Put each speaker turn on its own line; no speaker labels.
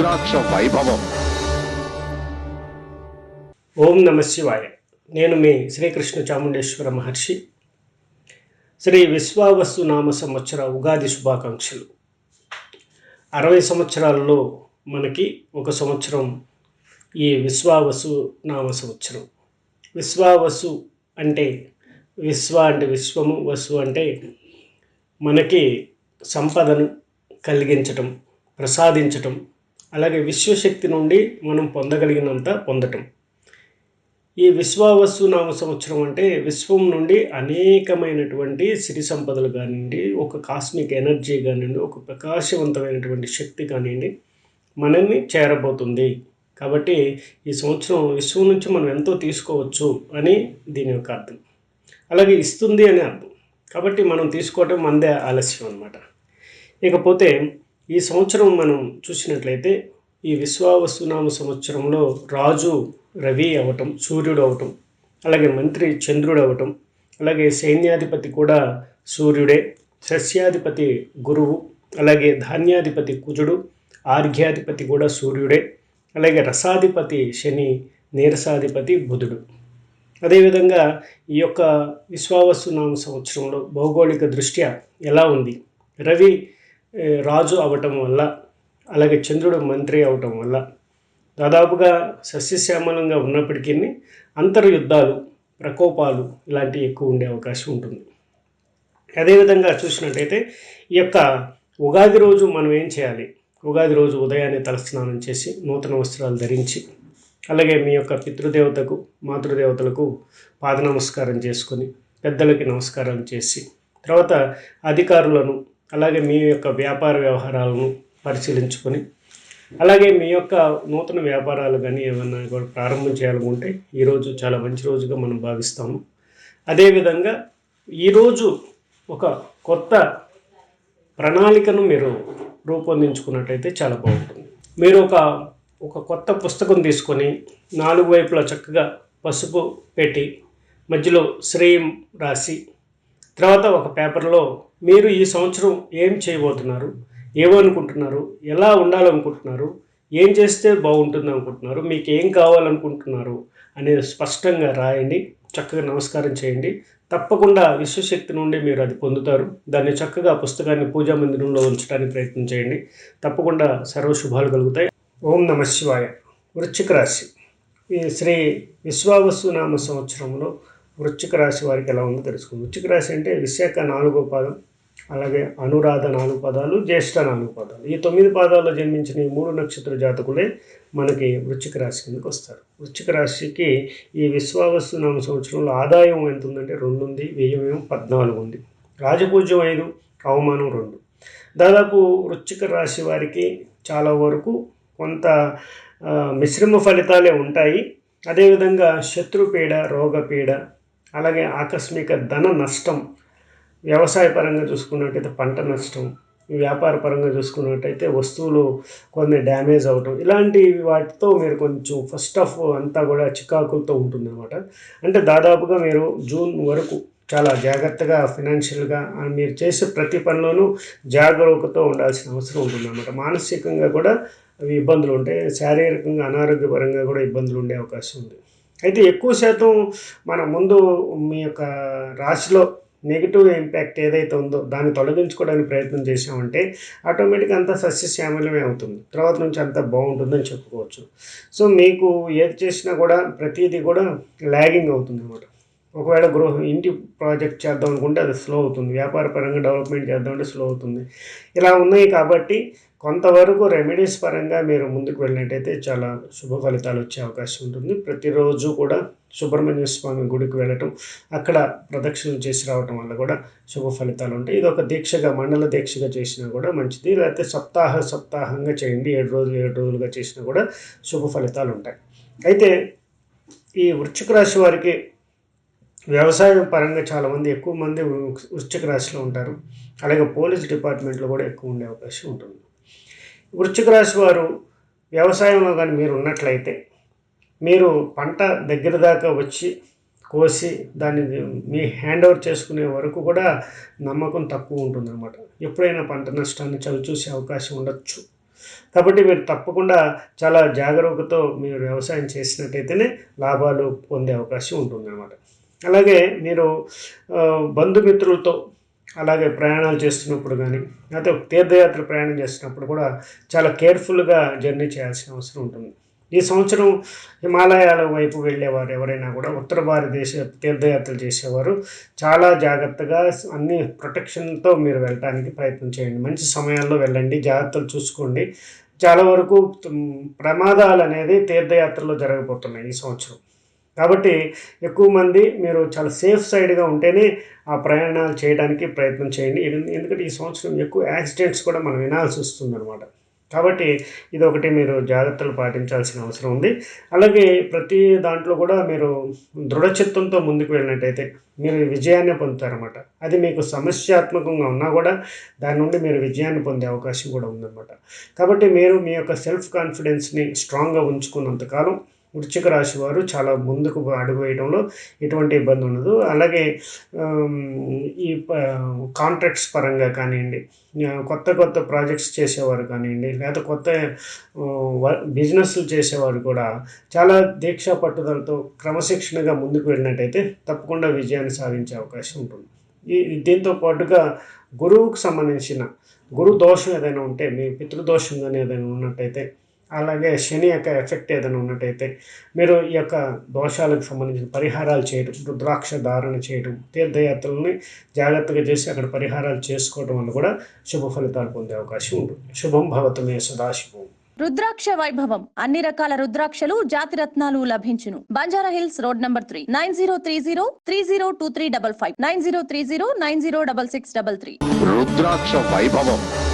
రుద్రాక్ష వైభవం.
ఓం నమ శివాయ. నేను మీ శ్రీకృష్ణ చాముండేశ్వర మహర్షి. శ్రీ విశ్వావస్తు నామ సంవత్సర ఉగాది శుభాకాంక్షలు. అరవై సంవత్సరాలలో మనకి ఒక సంవత్సరం ఈ విశ్వావసు నామ సంవత్సరం. విశ్వావసు అంటే విశ్వ అంటే విశ్వము వసు అంటే మనకి సంపదను కలిగించటం ప్రసాదించటం అలాగే విశ్వశక్తి నుండి మనం పొందగలిగినంత పొందటం. ఈ విశ్వావస్తు నామ సంవత్సరం అంటే విశ్వం నుండి అనేకమైనటువంటి సిరి సంపదలు కానివ్వండి ఒక కాస్మిక్ ఎనర్జీ కానివ్వండి ఒక ప్రకాశవంతమైనటువంటి శక్తి కానివ్వండి మనల్ని చేరబోతుంది. కాబట్టి ఈ సంవత్సరం విశ్వం నుంచి మనం ఎంతో తీసుకోవచ్చు అని దీని యొక్క అర్థం. అలాగే ఇస్తుంది అని అర్థం. కాబట్టి మనం తీసుకోవటం మందే ఆలస్యం అన్నమాట. ఇకపోతే ఈ సంవత్సరం మనం చూసినట్లయితే ఈ విశ్వావసునామ సంవత్సరంలో రాజు రవి అవటం సూర్యుడు అవటం అలాగే మంత్రి చంద్రుడు అవటం అలాగే సైన్యాధిపతి కూడా సూర్యుడే సస్యాధిపతి గురువు అలాగే ధాన్యాధిపతి కుజుడు ఆర్ఘ్యాధిపతి కూడా సూర్యుడే అలాగే రసాధిపతి శని నీరసాధిపతి బుధుడు. అదేవిధంగా ఈ యొక్క విశ్వావసునామ సంవత్సరంలో భౌగోళిక దృష్ట్యా ఎలా ఉంది? రవి రాజు అవటం వల్ల అలాగే చంద్రుడు మంత్రి అవటం వల్ల దాదాపుగా సస్యశ్యామలంగా ఉన్నప్పటికీ అంతర్యుద్ధాలు ప్రకోపాలు ఇలాంటివి ఎక్కువ ఉండే అవకాశం ఉంటుంది. అదేవిధంగా చూసినట్టయితే ఈ యొక్క ఉగాది రోజు మనం ఏం చేయాలి? ఉగాది రోజు ఉదయాన్నే తలస్నానం చేసి నూతన వస్త్రాలు ధరించి అలాగే మీ యొక్క పితృదేవతకు మాతృదేవతలకు పాద నమస్కారం చేసుకొని పెద్దలకి నమస్కారం చేసి తర్వాత అధికారులను అలాగే మీ యొక్క వ్యాపార వ్యవహారాలను పరిశీలించుకొని అలాగే మీ యొక్క నూతన వ్యాపారాలు కానీ ఏమన్నా కూడా ప్రారంభం చేయాలనుకుంటే ఈరోజు చాలా మంచి రోజుగా మనం భావిస్తాము. అదేవిధంగా ఈరోజు ఒక కొత్త ప్రణాళికను మీరు రూపొందించుకున్నట్టయితే చాలా బాగుంటుంది. మీరు ఒక ఒక కొత్త పుస్తకం తీసుకొని నాలుగు వైపులా చక్కగా పసుపు పెట్టి మధ్యలో శ్రేయం రాసి తర్వాత ఒక పేపర్లో మీరు ఈ సంవత్సరం ఏం చేయబోతున్నారు? ఏమనుకుంటున్నారు? ఎలా ఉండాలనుకుంటున్నారు? ఏం చేస్తే బాగుంటుంది అనుకుంటున్నారు మీకు ఏం కావాలనుకుంటున్నారు? అనేది స్పష్టంగా రాయండి. చక్కగా నమస్కారం చేయండి. తప్పకుండా విశ్వశక్తి నుండి మీరు అది పొందుతారు. దాన్ని చక్కగా పుస్తకాన్ని పూజా మందిరంలో ఉంచడానికి ప్రయత్నం చేయండి. తప్పకుండా సర్వశుభాలు కలుగుతాయి. ఓం నమ శివాయ. వృశ్చిక రాశి. ఈ శ్రీ విశ్వావసునామ సంవత్సరంలో వృశ్చిక రాశి వారికి ఎలా ఉందో తెలుసుకుందాం. వృశ్చిక రాశి అంటే విశాఖ నాలుగో పాదం అలాగే అనురాధ నాలుగు పదాలు జ్యేష్ఠ నాలుగు పదాలు. ఈ తొమ్మిది పాదాల్లో జన్మించిన ఈ మూడు నక్షత్ర జాతకులే మనకి వృశ్చిక రాశి కిందకు వస్తారు. వృశ్చిక రాశికి ఈ విశ్వావస్తు నామ సంవత్సరంలో ఆదాయం ఎంత ఉందంటే రెండు ఉంది వ్యయమేమో పద్నాలుగు ఉంది. రాజపూజ్యం ఐదు అవమానం రెండు. దాదాపు వృశ్చిక రాశి వారికి చాలా వరకు కొంత మిశ్రమ ఫలితాలే ఉంటాయి. అదేవిధంగా శత్రుపీడ రోగపీడ అలాగే ఆకస్మిక ధన నష్టం వ్యవసాయ పరంగా చూసుకున్నట్టయితే పంట నష్టం వ్యాపార పరంగా చూసుకున్నట్టయితే వస్తువులు కొన్ని డ్యామేజ్ అవటం ఇలాంటి వాటితో మీరు కొంచెం ఫస్ట్ ఆఫ్ అంతా కూడా చికాకులతో ఉంటుందన్నమాట. అంటే దాదాపుగా మీరు జూన్ వరకు చాలా జాగ్రత్తగా ఫినాన్షియల్గా మీరు చేసే ప్రతి పనిలోనూ జాగరూకతో ఉండాల్సిన అవసరం ఉంటుందన్నమాట. మానసికంగా కూడా అవి ఇబ్బందులు ఉంటాయి శారీరకంగా అనారోగ్యపరంగా కూడా ఇబ్బందులు ఉండే అవకాశం ఉంది. అయితే ఎక్కువ శాతం మన ముందు మీ యొక్క రాశిలో నెగిటివ్ ఇంపాక్ట్ ఏదైతే ఉందో దాన్ని తొలగించుకోవడానికి ప్రయత్నం చేసామంటే ఆటోమేటిక్గా అంతా సస్యశ్యామలమే అవుతుంది. తర్వాత నుంచి అంతా బాగుంటుందని చెప్పుకోవచ్చు. సో మీకు ఏది చేసినా కూడా ప్రతిదీ కూడా ల్యాగింగ్ అవుతుంది అనమాట ఒకవేళ గృహ ఇంటి ప్రాజెక్ట్ చేద్దాం అనుకుంటే అది స్లో అవుతుంది. వ్యాపార పరంగా డెవలప్మెంట్ చేద్దామంటే స్లో అవుతుంది. ఇలా ఉన్నాయి కాబట్టి కొంతవరకు రెమెడీస్ పరంగా మీరు ముందుకు వెళ్ళినట్టయితే చాలా శుభ ఫలితాలు వచ్చే అవకాశం ఉంటుంది. ప్రతిరోజు కూడా సుబ్రహ్మణ్య స్వామి గుడికి వెళ్ళటం అక్కడ ప్రదక్షిణలు చేసి రావటం వల్ల కూడా శుభ ఫలితాలు ఉంటాయి. ఇది ఒక దీక్షగా మండల దీక్షగా చేసినా కూడా మంచిది. లేకపోతే సప్తాహ సప్తాహంగా చేయండి. ఏడు రోజులు ఏడు రోజులుగా చేసినా కూడా శుభ ఫలితాలు ఉంటాయి. అయితే ఈ వృశ్చిక రాశి వారికి వ్యవసాయం పరంగా చాలామంది ఎక్కువ మంది వృ- వృశ్చిక రాశిలో ఉంటారు. అలాగే పోలీస్ డిపార్ట్మెంట్లో కూడా ఎక్కువ ఉండే అవకాశం ఉంటుంది. వృశ్చిక రాశి వారు వ్యవసాయంలో కానీ మీరు ఉన్నట్లయితే మీరు పంట దగ్గర దాకా వచ్చి కోసి దాన్ని మీ హ్యాండ్ ఓవర్ చేసుకునే వరకు కూడా నమ్మకం తక్కువ ఉంటుందన్నమాట. ఎప్పుడైనా పంట నష్టాన్ని చవి చూసే అవకాశం ఉండొచ్చు. కాబట్టి మీరు తప్పకుండా చాలా జాగరూకతో మీరు వ్యవసాయం చేసినట్టయితేనే లాభాలు పొందే అవకాశం ఉంటుందన్నమాట. అలాగే మీరు బంధుమిత్రులతో అలాగే ప్రయాణాలు చేస్తున్నప్పుడు కానీ లేకపోతే తీర్థయాత్ర ప్రయాణం చేస్తున్నప్పుడు కూడా చాలా కేర్ఫుల్గా జర్నీ చేయాల్సిన అవసరం ఉంటుంది. ఈ సంవత్సరం హిమాలయాల వైపు వెళ్ళేవారు ఎవరైనా కూడా ఉత్తర భారతదేశ తీర్థయాత్రలు చేసేవారు. చాలా జాగ్రత్తగా అన్ని ప్రొటెక్షన్తో మీరు వెళ్ళడానికి ప్రయత్నం చేయండి. మంచి సమయాల్లో వెళ్ళండి జాగ్రత్తలు చూసుకోండి. చాలా వరకు ప్రమాదాలు అనేది తీర్థయాత్రలో జరగబోతున్నాయి ఈ సంవత్సరం. కాబట్టి ఎక్కువ మంది మీరు చాలా సేఫ్ సైడ్గా ఉంటేనే ఆ ప్రయాణాలు చేయడానికి ప్రయత్నం చేయండి. ఎందుకంటే ఈ సంవత్సరం ఎక్కువ యాక్సిడెంట్స్ కూడా మనం వినాల్సి వస్తుంది అనమాట కాబట్టి ఇది ఒకటి మీరు జాగ్రత్తలు పాటించాల్సిన అవసరం ఉంది. అలాగే ప్రతి దాంట్లో కూడా మీరు దృఢచిత్తంతో ముందుకు వెళ్ళినట్టయితే మీరు విజయాన్ని పొందుతారనమాట అది మీకు సమస్యాత్మకంగా ఉన్నా కూడా దాని నుండి మీరు విజయాన్ని పొందే అవకాశం కూడా ఉందన్నమాట. కాబట్టి మీరు మీ యొక్క సెల్ఫ్ కాన్ఫిడెన్స్ని స్ట్రాంగ్గా ఉంచుకున్నంతకాలం వృశ్చిక రాశి వారు చాలా ముందుకు అడుగువేయడంలో ఎటువంటి ఇబ్బంది ఉండదు. అలాగే ఈ కాంట్రాక్ట్స్ పరంగా కానివ్వండి కొత్త కొత్త ప్రాజెక్ట్స్ చేసేవారు కానివ్వండి లేదా కొత్త బిజినెస్లు చేసేవారు కూడా చాలా దీక్షా పట్టుదలతో క్రమశిక్షణగా ముందుకు వెళ్ళినట్టయితే తప్పకుండా విజయాన్ని సాధించే అవకాశం ఉంటుంది. ఈ దీంతో పాటుగా గురువుకు సంబంధించిన గురు దోషం ఏదైనా ఉంటే మీ పితృదోషం కానీ ఏదైనా ఉన్నట్టయితే అలాగే శని యొక్క ఎఫెక్ట్ ఏదైనా ఉన్నట్టయితే మీరు ఈ యొక్క దోషాలకు సంబంధించిన పరిహారాలు చేయడం రుద్రాక్ష ధారణ చేయడం తీర్థయాత్రలని జాగ్రత్తగా చేసి అక్కడ పరిహారాలు చేసుకోవడం వల్ల కూడా శుభ ఫలితాలు పొందే అవకాశం ఉంటుంది శుభం భవతమే సదాశివం.
రుద్రాక్ష వైభవం. అన్ని రకాల రుద్రాక్షలు జాతి రత్నాలు లభించును. Banjara Hills road number three. Nine zero three zero three zero two three double five. Nine zero three zero nine zero double six double three.
Rudraksha Vaibhavam.